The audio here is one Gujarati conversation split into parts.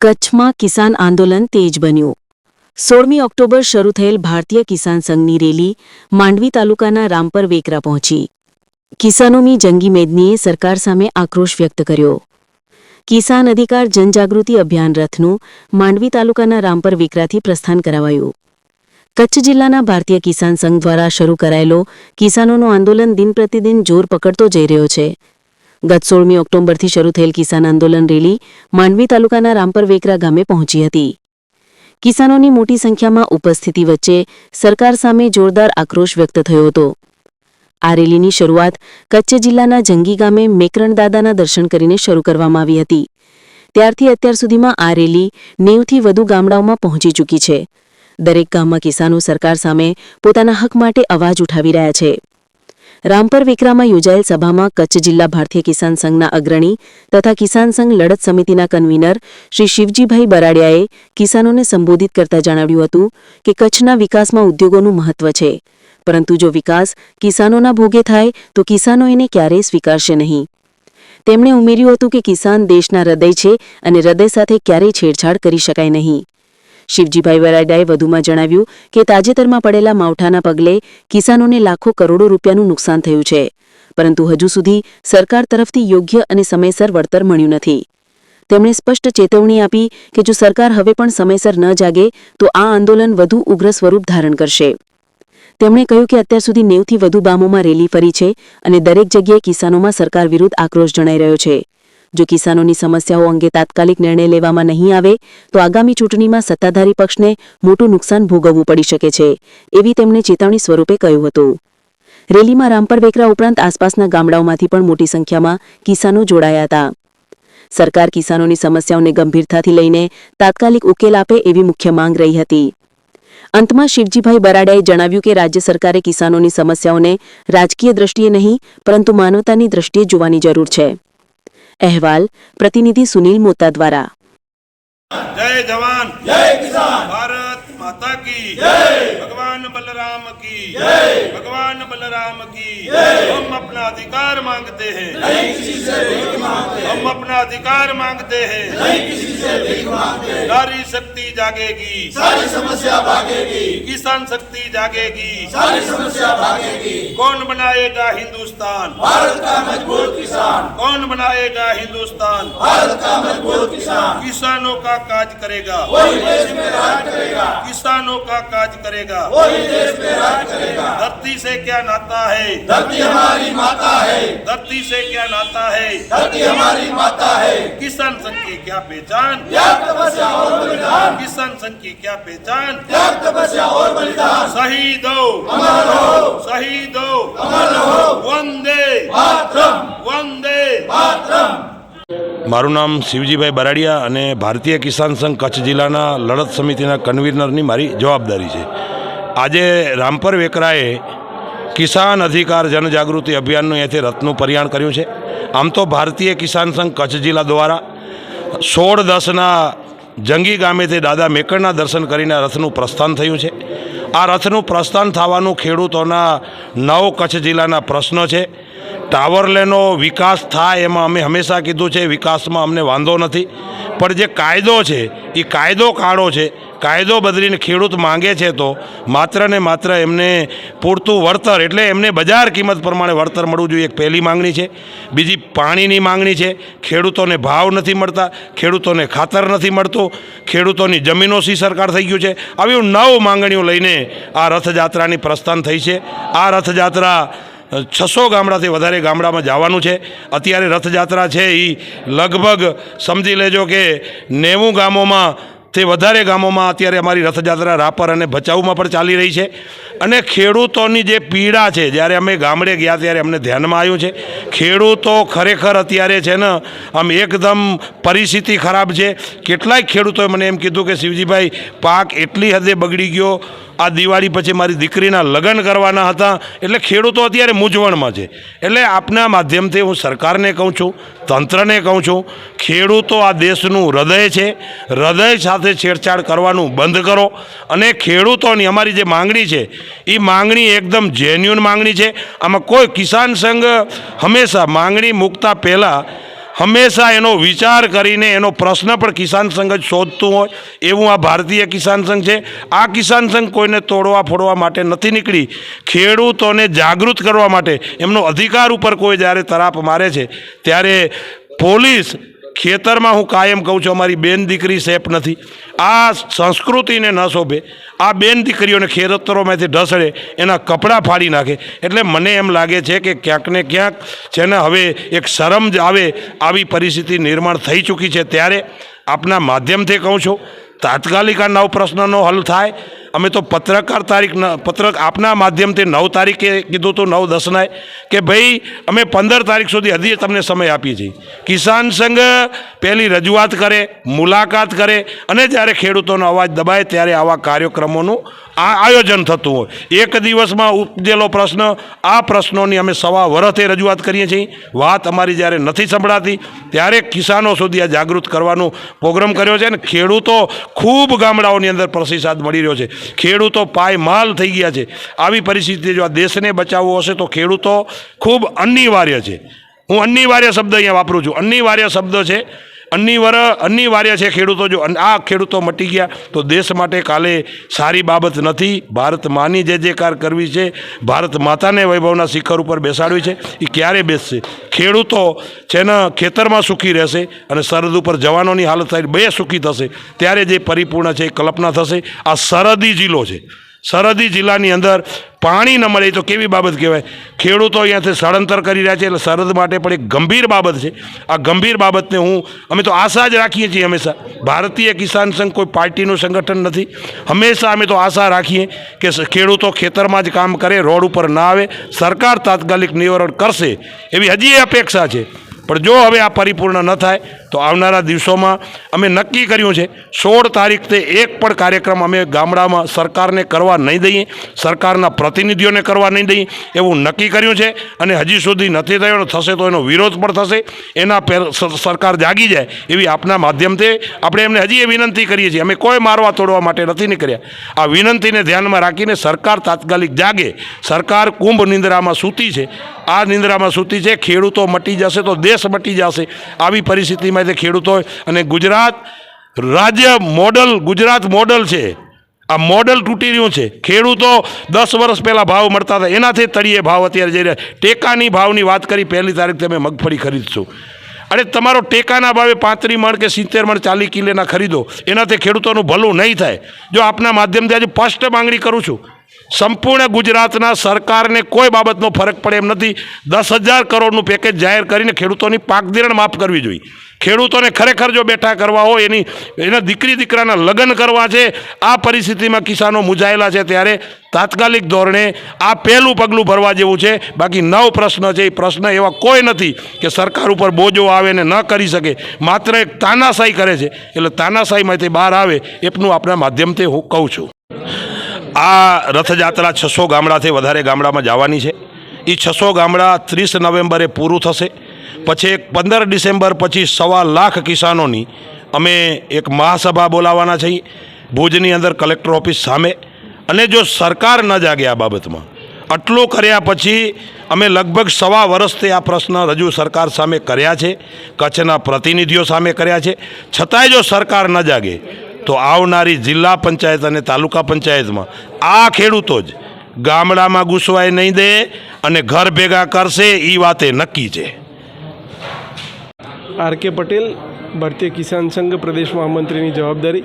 કચ્છમાં કિસાન આંદોલન તેજ બન્યું. સોળમી ઓક્ટોબર શરૂ થયેલ ભારતીય કિસાન સંઘની રેલી માંડવી તાલુકાના રામપર વેકરા પહોંચી. કિસાનોની જંગી મેદનીએ સરકાર સામે આક્રોશ વ્યક્ત કર્યો. કિસાન અધિકાર જનજાગૃતિ અભિયાન રથનું માંડવી તાલુકાના રામપર વેકરાથી પ્રસ્થાન કરાવાયું. કચ્છ જિલ્લાના ભારતીય કિસાન સંઘ દ્વારા શરૂ કરાયેલો કિસાનોનું આંદોલન દિન પ્રતિદિન જોર પકડતો જઈ રહ્યો છે. ગત સોળમી ઓક્ટોબરથી શરૂ થયેલ કિસાન આંદોલન રેલી માંડવી તાલુકાના રામપર વેકરા ગામે પહોંચી હતી. કિસાનોની મોટી સંખ્યામાં ઉપસ્થિતિ વચ્ચે સરકાર સામે જોરદાર આક્રોશ વ્યક્ત થયો હતો. આ રેલીની શરૂઆત કચ્છ જિલ્લાના જંગી ગામે મેકરણ દાદાના દર્શન કરીને શરૂ કરવામાં આવી હતી. ત્યારથી અત્યાર સુધીમાં આ રેલી નેવથી વધુ ગામડાઓમાં પહોંચી ચૂકી છે. દરેક ગામમાં કિસાનો સરકાર સામે પોતાના હક માટે અવાજ ઉઠાવી રહ્યા છે. રામપર વિક્રામાં યોજાયેલ સભામાં કચ્છ જિલ્લા ભારતીય કિસાન સંઘના અગ્રણી તથા કિસાન સંઘ લડત સમિતિના કન્વીનર શ્રી શિવજીભાઈ બરાડિયાએ કિસાનોને સંબોધિત કરતા જણાવ્યું હતું કે કચ્છના વિકાસમાં ઉદ્યોગોનું મહત્વ છે. પરંતુ જો વિકાસ કિસાનોના ભોગે થાય, તો કિસાનો એને ક્યારેય સ્વીકારશે નહીં. તેમણે ઉમેર્યું હતું કે કિસાન દેશના હૃદય છે અને હૃદય સાથે ક્યારેય છેડછાડ કરી શકાય નહીં. શિવજીભાઈ વરાડાએ વધુમાં જણાવ્યું કે તાજેતરમાં પડેલા માવઠાના પગલે કિસાનોને લાખો કરોડો રૂપિયાનું નુકસાન થયું છે. પરંતુ હજુ સુધી સરકાર તરફથી યોગ્ય અને સમયસર વળતર મળ્યું નથી. તેમણે સ્પષ્ટ ચેતવણી આપી કે જો સરકાર હવે પણ સમયસર ન જાગે, તો આ આંદોલન વધુ ઉગ્ર સ્વરૂપ ધારણ કરશે. તેમણે કહ્યું કે અત્યાર સુધી નેવથી વધુ ગામોમાં રેલી ફરી છે અને દરેક જગ્યાએ કિસાનોમાં સરકાર વિરુદ્ધ આક્રોશ જણાઈ રહ્યો છે. જો કિસાનોની સમસ્યાઓ અંગે તાત્કાલિક નિર્ણય લેવામાં નહીં આવે, તો આગામી ચૂંટણીમાં સત્તાધારી પક્ષને મોટું નુકસાન ભોગવવું પડી શકે છે, એવી તેમણે ચેતવણી સ્વરૂપે કહ્યું હતું. રેલીમાં રામપર વેકરા ઉપરાંત આસપાસના ગામડાઓમાંથી પણ મોટી સંખ્યામાં કિસાનો જોડાયા હતા. સરકાર કિસાનોની સમસ્યાઓને ગંભીરતાથી લઈને તાત્કાલિક ઉકેલ આપે એવી મુખ્ય માંગ રહી હતી. અંતમાં શિવજીભાઈ બરાડાએ જણાવ્યું કે રાજ્ય સરકારે કિસાનોની સમસ્યાઓને રાજકીય દ્રષ્ટિએ નહીં, પરંતુ માનવતાની દ્રષ્ટિએ જોવાની જરૂર છે. અહેવાલ પ્રતિનિધિ સુનિલ મોતા દ્વારા જય જવાન જય કિસાન ભારત माता की। भगवान बलराम की। भगवान बलराम की। हम अपना अधिकार मांगते हैं। हम अपना अधिकार मांगते हैं। नहीं किसी से भीख मांगते नारी शक्ति जागेगी। सारी समस्या भागेगी किसान शक्ति जागेगी। सारी समस्या भागेगी कौन बनाएगा हिंदुस्तान? भारत का मज़बूत किसान कौन बनाएगा हिंदुस्तान? भारत का मज़बूत किसान किसानों का काज करेगा। वही देश में राज करेगा। किसानों का काज करेगा। वही देश में राज करेगा। धरती से क्या नाता है? धरती हमारी माता है। धरती से क्या नाता है? धरती हमारी माता है। किसान संघ की क्या पहचान? किसान संघ की क्या पहचान? और बलिदान। शहीदो अमर रहो। शहीदो अमर रहो। वंदे। मातरम। वंदे। मातरम। મારું નામ શિવજીભાઈ બરાડિયા અને ભારતીય કિસાન સંઘ કચ્છ જિલ્લાના લડત સમિતિના કન્વીનરની મારી જવાબદારી છે. આજે રામપર વેકરાએ કિસાન અધિકાર જનજાગૃતિ અભિયાનનું અહીંથી રથનું પરિયાણ કર્યું છે. આમ તો ભારતીય કિસાન સંઘ કચ્છ જિલ્લા દ્વારા સોળ દસના જંગી ગામેથી દાદા મેકરના દર્શન કરીને રથનું પ્રસ્થાન થયું છે. આ રથનું પ્રસ્થાન થવાનું ખેડૂતોના નવ કચ્છ જિલ્લાના પ્રશ્નો છે. ટાવરલેનો વિકાસ થાય એમાં અમે હંમેશા કીધું છે, વિકાસમાં અમને વાંધો નથી. પણ જે કાયદો છે એ કાયદો કાળો છે, કાયદો બદલીને ખેડૂત માંગે છે તો માત્ર ને માત્ર એમને પૂરતું વળતર, એટલે એમને બજાર કિંમત પ્રમાણે વળતર મળવું જોઈએ, એક પહેલી માંગણી છે. બીજી પાણીની માંગણી છે, ખેડૂતોને ભાવ નથી મળતા, ખેડૂતોને ખાતર નથી મળતું, ખેડૂતોની જમીનો સી સરકાર થઈ ગયું છે. આવી નવ માંગણીઓ લઈને આ રથયાત્રાની પ્રસ્થાન થઈ છે. આ રથયાત્રા છસો ગામડાથી વધારે ગામડામાં જવાનું છે. અત્યારે રથયાત્રા છે એ લગભગ સમજી લેજો કે નેવું ગામોમાં તે વધારે ગામોમાં અત્યારે અમારી રથયાત્રા રાપર અને ભચાઉમાં પણ ચાલી રહી છે. અને ખેડૂતોની જે પીડા છે, જ્યારે અમે ગામડે ગયા ત્યારે અમને ધ્યાનમાં આવ્યું છે. ખેડૂતો ખરેખર અત્યારે છે ને, આમ એકદમ પરિસ્થિતિ ખરાબ છે. કેટલાય ખેડૂતોએ મને એમ કીધું કે શિવજીભાઈ, પાક એટલી હદે બગડી ગયો આ દિવાળી પછી મારી દીકરીના લગ્ન કરવાના હતા. એટલે ખેડૂતો અત્યારે મૂંઝવણમાં છે. એટલે આપના માધ્યમથી હું સરકારને કહું છું, તંત્રને કહું છું, ખેડૂતો આ દેશનું હૃદય છે. હૃદય સાથે છેડછાડ કરવાનું બંધ કરો અને ખેડૂતોની અમારી જે માંગણી છે એ માંગણી એકદમ જેન્યુન માંગણી છે. આમાં કોઈ કિસાન સંઘ હંમેશા માંગણી મૂકતા પહેલાં હંમેશા એનો વિચાર કરીને એનો પ્રશ્ન પણ કિસાન સંઘ જ શોધતું હોય. એવું આ ભારતીય કિસાન સંઘ છે. આ કિસાન સંઘ કોઈને તોડવા ફોડવા માટે નથી નીકળી. ખેડૂતોને જાગૃત કરવા માટે એમનો અધિકાર ઉપર કોઈ જ્યારે તરાપ મારે છે, ત્યારે પોલીસ ખેતરમાં હું કાયમ કહું છું, અમારી બેન દીકરી સેફ નથી. આ સંસ્કૃતિને ન શોભે. આ બેન દીકરીઓને ખેતરોમાંથી ઢસડે, એના કપડાં ફાડી નાખે. એટલે મને એમ લાગે છે કે ક્યાંક ને ક્યાંક છે ને હવે એક શરમ આવે, આવી પરિસ્થિતિ નિર્માણ થઈ ચૂકી છે. ત્યારે આપના માધ્યમથી કહું છું, તાત્કાલિક આ નવ પ્રશ્નનો હલ થાય. અમે તો પત્રકાર તારીખ પત્રક આપના માધ્યમથી નવ તારીખે કીધું હતું નવ દસનાય કે ભાઈ, અમે પંદર તારીખ સુધી હજી તમને સમય આપીએ છીએ. કિસાન સંઘ પહેલી રજૂઆત કરે, મુલાકાત કરે, અને જ્યારે ખેડૂતોનો અવાજ દબાય ત્યારે આવા કાર્યક્રમોનું આ આયોજન થતું હોય. એક દિવસમાં ઉપજેલો પ્રશ્ન, આ પ્રશ્નોની અમે સવા વરથે રજૂઆત કરીએ છીએ. વાત અમારી જ્યારે નથી સંભળાતી, ત્યારે કિસાનો સુધી આ જાગૃત કરવાનો પ્રોગ્રામ કર્યો છે અને ખેડૂતો ખૂબ ગામડાઓની અંદર પ્રતિસાદ મળી રહ્યો છે. ખેડૂતો પાયમાલ થઈ ગયા છે. આવી પરિસ્થિતિ જો આ દેશને બચાવવો હશે તો ખેડૂતો ખૂબ અનિવાર્ય છે. હું અનિવાર્ય શબ્દ અહીંયા વાપરું છું. અનિવાર્ય શબ્દ છે અનિવાર અનિવાર્ય છે ખેડૂતો જો આ ખેડૂતો મટી ગયા, તો દેશ માટે કાલે સારી બાબત નથી. ભારત માની જે જેકાર કરવી છે, ભારત માતાને વૈભવના શિખર ઉપર બેસાડવી છે, એ ક્યારે બેસશે? ખેડૂતો છે ને ખેતરમાં સુખી રહેશે અને સરહદ ઉપર જવાનોની હાલત થાય, બે સુખી થશે. ત્યારે જે પરિપૂર્ણ છે એ કલ્પના થશે. આ સરહદી જિલ્લો છે. સરહદી જિલ્લાની અંદર પાણી ન મળે તો કેવી બાબત કહેવાય? ખેડૂતો અહીંયાથી સ્થળાંતર કરી રહ્યા છે એટલે સરહદ માટે પણ એક ગંભીર બાબત છે. આ ગંભીર બાબતને હું, અમે તો આશા જ રાખીએ છીએ હંમેશા. ભારતીય કિસાન સંઘ કોઈ પાર્ટીનું સંગઠન નથી. હંમેશા અમે તો આશા રાખીએ કે ખેડૂતો ખેતરમાં જ કામ કરે, રોડ ઉપર ના આવે, સરકાર તાત્કાલિક નિવારણ કરશે એવી હજી અપેક્ષા છે. પણ જો હવે આ પરિપૂર્ણ ન થાય તો આવનારા દિવસોમાં અમે નક્કી કર્યું છે, સોળ તારીખથી એક પણ કાર્યક્રમ અમે ગામડામાં સરકારને કરવા નહીં દઈએ, સરકારના પ્રતિનિધિઓને કરવા નહીં દઈએ, એવું નક્કી કર્યું છે અને હજી સુધી નથી થયો થશે તો એનો વિરોધ પણ થશે, એના સરકાર જાગી જાય એવી આપના માધ્યમથી આપણે એમને હજી એ વિનંતી કરીએ છીએ. અમે કોઈ મારવા તોડવા માટે નથી નીકળ્યા. આ વિનંતીને ધ્યાનમાં રાખીને સરકાર તાત્કાલિક જાગે. સરકાર કુંભ નિંદ્રામાં સૂતી છે. આ નિંદ્રામાં સૂતી છે, ખેડૂતો મટી જશે તો દેશ મટી જશે. આવી પરિસ્થિતિમાં તે ખેડૂતો અને ગુજરાત રાજ્ય મોડલ, ગુજરાત મોડલ છે. આ મોડલ તૂટી રહ્યું છે. ખેડૂતો દસ વર્ષ પહેલાં ભાવ મળતા હતા. એનાથી તળીએ ભાવ અત્યારે જઈ રહ્યા. ટેકાની ભાવની વાત કરી, પહેલી તારીખ તમે મગફળી ખરીદશો. અરે તમારો ટેકાના ભાવે પાંત્રી મણ કે સિત્તેર મણ ચાલીસ કિલોના ખરીદો. એનાથી ખેડૂતોનું ભલું નહીં થાય. જો આપના માધ્યમથી આજે સ્પષ્ટ માંગણી કરું છું સંપૂર્ણ ગુજરાતના સરકારને કોઈ બાબતનો ફરક પડે એમ નથી. દસ હજાર કરોડનું પેકેજ જાહેર કરીને ખેડૂતોની પાક ધિરાણ માફ કરવી જોઈએ. ખેડૂતોને ખરેખર જો બેઠા કરવા હોય, એની, એના દીકરી દીકરાના લગ્ન કરવા છે, આ પરિસ્થિતિમાં કિસાનો મૂંઝાયેલા છે ત્યારે તાત્કાલિક ધોરણે આ પહેલું પગલું ભરવા જેવું છે. બાકી નવ પ્રશ્ન છે, એ પ્રશ્ન એવા કોઈ નથી કે સરકાર ઉપર બોજો આવે ને ન કરી શકે. માત્ર એક તાનાશાહી કરે છે. એટલે તાનાશાહીમાંથી બહાર આવે, એપનું આપણા માધ્યમથી હું કહું છું. આ રથયાત્રા છસો ગામડાથી વધારે ગામડામાં જવાની છે. એ છસો ગામડા ત્રીસ નવેમ્બરે પૂરું થશે. પછી એક પંદર ડિસેમ્બર પછી સવા લાખ કિસાનોની અમે એક મહાસભા બોલાવવાના છીએ. ભુજની અંદર કલેક્ટર ઓફિસ સામે. અને જો સરકાર ન જાગે આ બાબતમાં, આટલું કર્યા પછી અમે લગભગ સવા વર્ષથી આ પ્રશ્ન રજૂ સરકાર સામે કર્યા છે, કચ્છના પ્રતિનિધિઓ સામે કર્યા છે. છતાંય જો સરકાર ન જાગે, તો આવનારી જિલ્લા પંચાયત અને તાલુકા પંચાયતમાં આ ખેડૂતો જ ગામડામાં ઘૂસવાય નહીં દે અને ઘર ભેગા કરશે એ વાતે નક્કી છે. આર કે પટેલ, ભારતીય કિસાન સંઘ પ્રદેશ મહામંત્રીની જવાબદારી.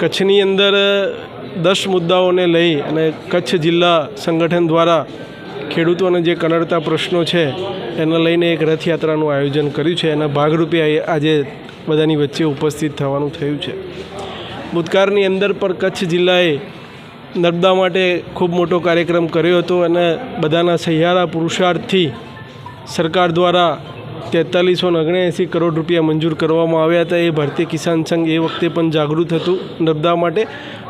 કચ્છની અંદર દસ મુદ્દાઓને લઈ અને કચ્છ જિલ્લા સંગઠન દ્વારા ખેડૂતોને જે કનડતા પ્રશ્નો છે, એને લઈને એક રથયાત્રાનું આયોજન કર્યું છે. એના ભાગરૂપે આજે બધાની વચ્ચે ઉપસ્થિત થવાનું થયું છે. ભૂતકાળની અંદર પણ કચ્છ જિલ્લાએ નર્મદા માટે ખૂબ મોટો કાર્યક્રમ કર્યો હતો અને બધાના સહિયારા પુરુષાર્થથી સરકાર દ્વારા તેતાલીસો ઓગણએંસી કરોડ રૂપિયા મંજૂર કરવામાં આવ્યા હતા. એ ભારતીય કિસાન સંઘ એ વખતે પણ જાગૃત હતું નર્મદા માટે.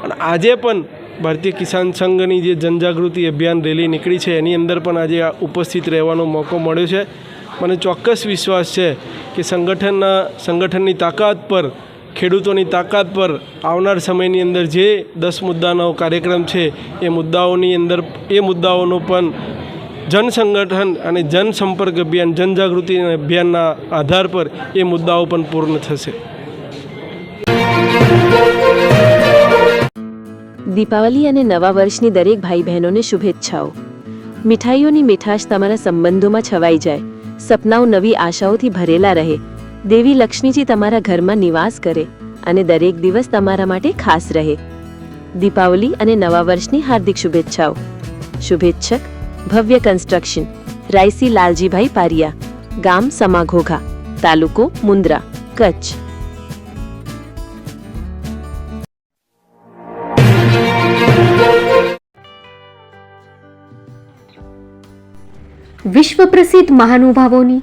અને આજે પણ ભારતીય કિસાન સંઘની જે જનજાગૃતિ અભિયાન રેલી નીકળી છે, એની અંદર પણ આજે ઉપસ્થિત રહેવાનો મોકો મળ્યો છે. મને ચોક્કસ વિશ્વાસ છે કે સંગઠનના સંગઠનની તાકાત પર ખેડૂતોની તાકાત પર આવનાર સમયની અંદર જે દસ મુદ્દાનો કાર્યક્રમ છે, એ મુદ્દાઓની અંદર, એ મુદ્દાઓનો પણ જનસંગઠન અને જનસંપર્ક અભિયાન, જનજાગૃતિ અભિયાનના આધાર પર એ મુદ્દાઓ પણ પૂર્ણ થશે. દીપાવલી અને નવા વર્ષની દરેક ભાઈ બહેનોને શુભેચ્છાઓ. મીઠાઈઓની મીઠાશ તમારા સંબંધોમાં છવાઈ જાય. સપનાઓ નવી આશાઓથી ભરેલા રહે. દેવી લક્ષ્મીજી તમારા ઘરમાં નિવાસ કરે અને દરેક દિવસ તમારા માટે ખાસ રહે. દીપાવલી અને નવા વર્ષની હાર્દિક શુભેચ્છાઓ. શુભેચ્છક, ભવ્ય કન્સ્ટ્રક્શન રાયસી લાલજીભાઈ પારિયા, ગામ સમાઘોઘા, તાલુકો મુન્દ્રા કચ્છ. વિશ્વ પ્રસિદ્ધ મહાનુભાવોની